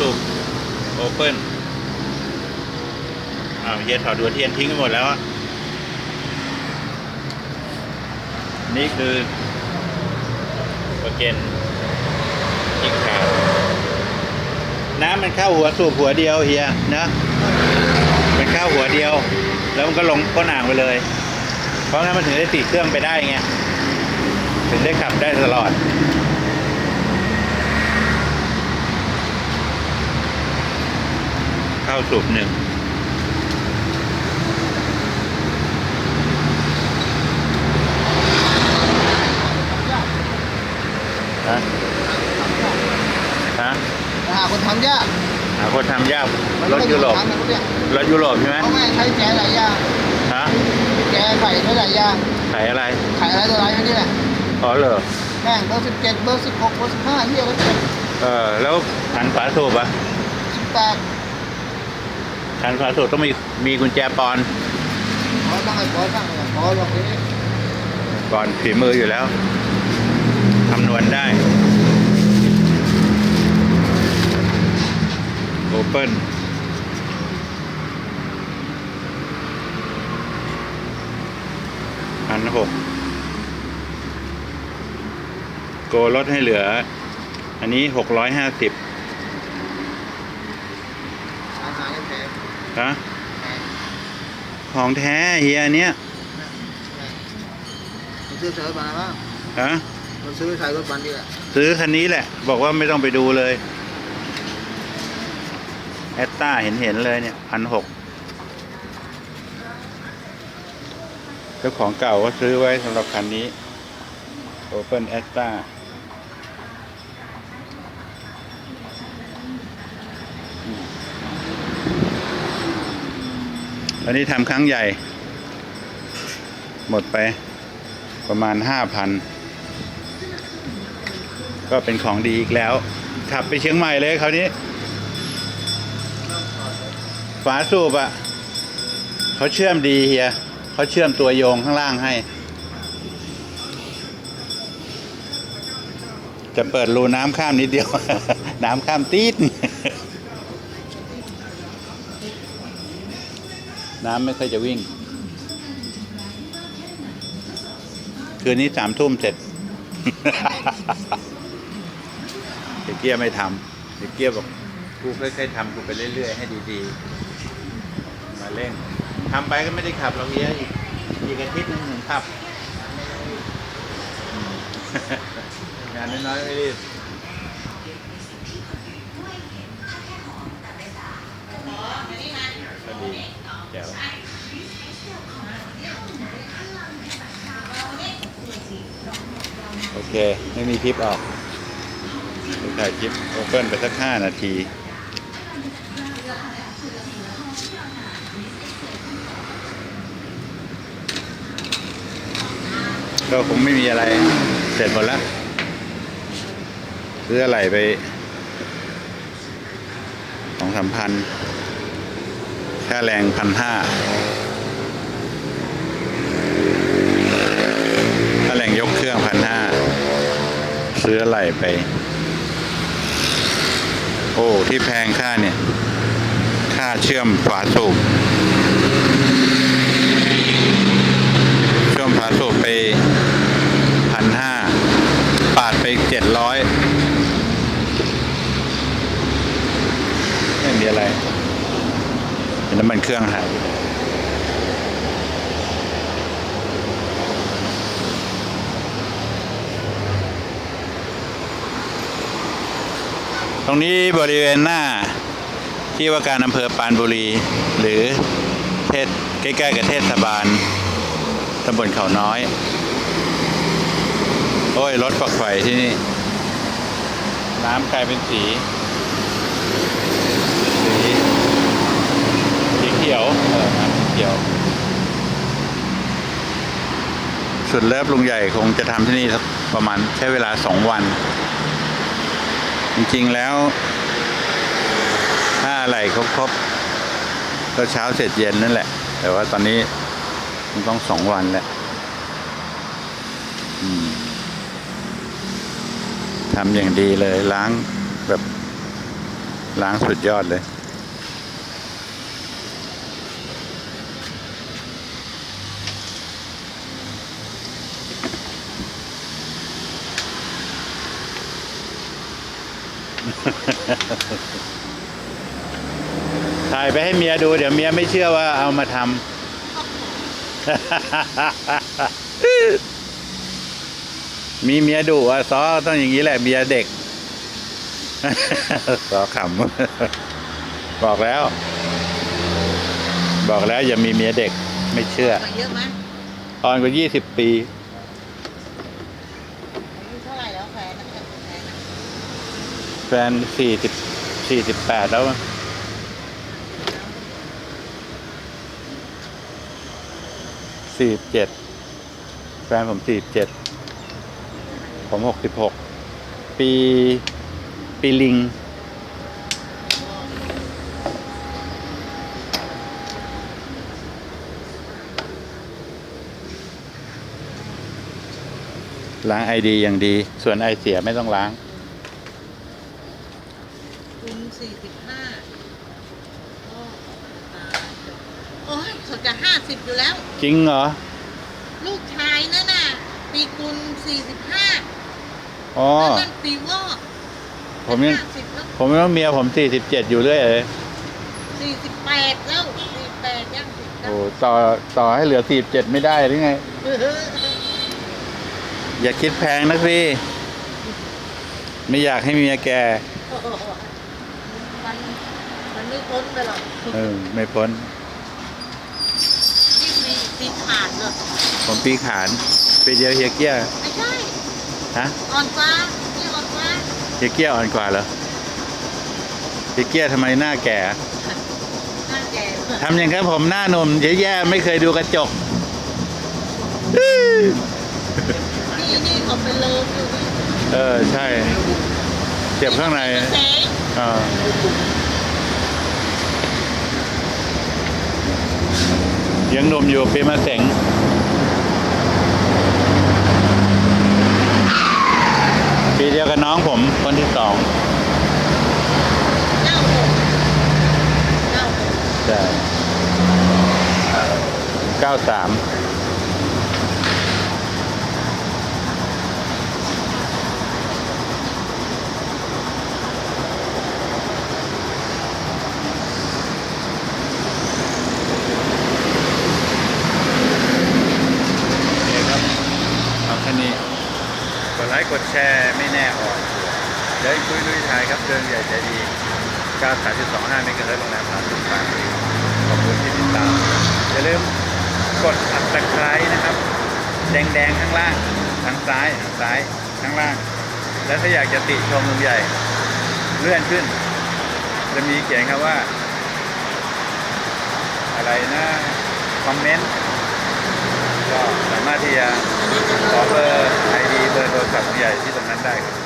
สูบโอเปิลอ้าวเฮียถอดหัวเทียนทิ้งไปหมดแล้วอะนี่คือปรเกนที่ขาดน้ำมันเข้าหัวสูบหัวเดียวเฮียนะมันเข้าหัวเดียว แล้วมันก็ลงก้นอ่างไปเลย เพราะงั้นมันถึงได้ติดเครื่องไปได้ไงถึงได้ขับได้ตลอด เข้าสูบหนึ่งฮะฮะหาคนทำยากหาคนทำยากมันรถยุโรปไม่ได้ทำกันเนี่ยรถยุโรปใช่ไหมเขาไม่ให้ใช้แกหลายอย่างฮะแกใส่ใช้หลายอย่างขายอะไรขายอะไรตัวอะไรนี่แหละอ๋อเหรอแม่งเบอร์สิบเจ็ดเบอร์สิบหกเบอร์สิบห้าเฮียเบอร์สิบเออแล้วขันฝาสูบอะสิบแปด ขันฝาสูบต้องมีมีกุญแจปอนขอบ้างไอ้ขอบ้างไอ้ขอลองนี้ปอนฝีมืออยู่แล้วคำนวณได้โอเปิลพันหกโกลดให้เหลือ อันนี้หกร้อยห้าสิบ อาหารแพ งนะแพงของแท้เฮียอันเนี้ยมันซื้อใช้รถบันอะไรบ้างฮะมันซื้อใช้รถบันดีแหละซื้อคันนี้แหละ บอกว่าไม่ต้องไปดูเลยแอตตาเห็นเห็นๆเลยเนี่ยพันหกเจ้าของเก่าก็ซื้อไว้สำหรับคันนี้ Open a s t a อันนี้ทำครั้งใหญ่ หมดไปประมาณห้าพันก็เป็นของดีอีกแล้ว ขับไปเชียงใหม่เลยคราวนี้ ฝาสูบอะ่ะเขาเชื่อมดีเฮียเขาเชื่อมตัวโยงข้างล่างให้ จะเปิดรูน้ำข้ามนิดเดียว น้ำข้ามตีด น้ำไม่ค่อยจะวิ่ง คืนนี้สามทุ่มเสร็จเด็กเกียไม่ทำเด็กเกียบอกกูค่อยๆทำกูไปเรื่อยๆให้ดีๆ มาเล่นทำไปก็ไม่ได้ขับเราเยอะอีกอีกอาทิตย์หนึงถึงขับอืมงานน้อยๆไม่รีบก็ดี แจ๋วโอเค ไม่มีคลิปออกถ่ายคลิปโอเปิลไปสักห้านาทีก็คงไม่มีอะไรเสร็จหมดแล้วซื้ออะไรไปสองสามพัน ค่าแรงพันห้าค่าแรงยกเครื่องพันห้าซื้ออะไรไป โอ้ ที่แพงค่าเนี่ย ค่าเชื่อมฝาสูบเชื่อมฝาสูบไปพันห้าปาดไปเจ็ดร้อยไม่มีอะไร น้ำมันเครื่องหายตรงนี้บริเวณหน้าที่ว่าการอำเภอปานบุรี หรือเทศใกล้ๆกับเทศบาลตำบลเขาน้อย โอ้ย รถฝักไฟที่นี่ น้ำกลายเป็นสี สีเขียว เออน้ำสีเขียว สุดเลิฟลุงใหญ่คงจะทำที่นี่สักประมาณใช้เวลาสองวัน จริงๆแล้ว ถ้าอะไรครบๆก็เช้าเสร็จเย็นนั่นแหละ แต่ว่าตอนนี้มันต้องสองวันแล้วทำอย่างดีเลยล้างแบบล้างสุดยอดเลย ถ่ายไปให้เมียดู เดี๋ยวเมียไม่เชื่อว่าเอามาทำ มีเมียดุอะซอต้องอย่างนี้แหละเมียเด็กซอขำบอกแล้ว บอกแล้วอย่ามีเมียเด็กไม่เชื่อมาเยอะไหมอ่อนกว่ายี่สิบปี อายุเท่าไหร่แล้วแฟนนะ แฟนสี่สิบสี่สิบแปดแล้วสี่เจ็ดแฟนผมสี่เจ็ดผมหกสิบหกปี ปีลิง ล้างไอดีอย่างดี ส่วนไอเสียไม่ต้องล้าง คุณ สี่สิบห้าโอ้ยเขาจะห้าสิบอยู่แล้ว จริงเหรอ ลูกชายนั่นน่ะปีกุลสี่สิบห้าอ๋อ นั่นปีวอกผมยังห้าสิบแล้วผมยังเมียผมสี่สิบเจ็ดอยู่เรื่อยเลยสี่สิบแปดแล้วสี่แปดย่างสิบเก้าโอ้ต่อต่อให้เหลือสี่เจ็ดไม่ได้หรือไง อย่าคิดแพงนักสิไม่อยากให้เมียแก มันมันไม่พ้นไปหรอกเออ ไม่พ้นนี่มีปีขาดเลยผมปีขานปีเดียวเฮียเกี้ยไม่ใช่ฮะอ่อนฟ้านี่อ่อนฟ้าเฮียเกี้ยอ่อนกว่าเหรอเฮียเกี้ยทำไมหน้าแก่หน้าแก่เลยทำอย่างนั้นผมหน้าหนุ่มแย่ๆไม่เคยดูกระจกนี่นี่เขาเป็นเลิฟอยู่นี่เออใช่ เจ็บข้างในเซ็ง อ่ายังหนุ่มอยู่ปีมาเสงปีเดียวกับน้องผมคนที่สองเก้าหกเก้าหกใช่เก้าสาม โอเคครับ เอาแค่นี้ กดไลค์กดแชร์ไม่แน่อ่อนเดินคุยลุยถ่ายครับเดินใหญ่ใจดี93.25เมกะเฮิรตซ์โรงแรมพาสุพรรณขอบคุณที่ติดตามอย่าลืมกด subscribe นะครับ แดงๆข้างล่างทางซ้ายทางซ้ายข้างล่าง แล้วถ้าอยากจะติชมลุงใหญ่เลื่อนขึ้น จะมีเขียนคำว่า อะไรนะคอมเมนต์ก็สามารถที่จะขอเบอร์ไอ เบอร์โทรศัพท์ใหญ่ที่ตรงนั้นได้ครับ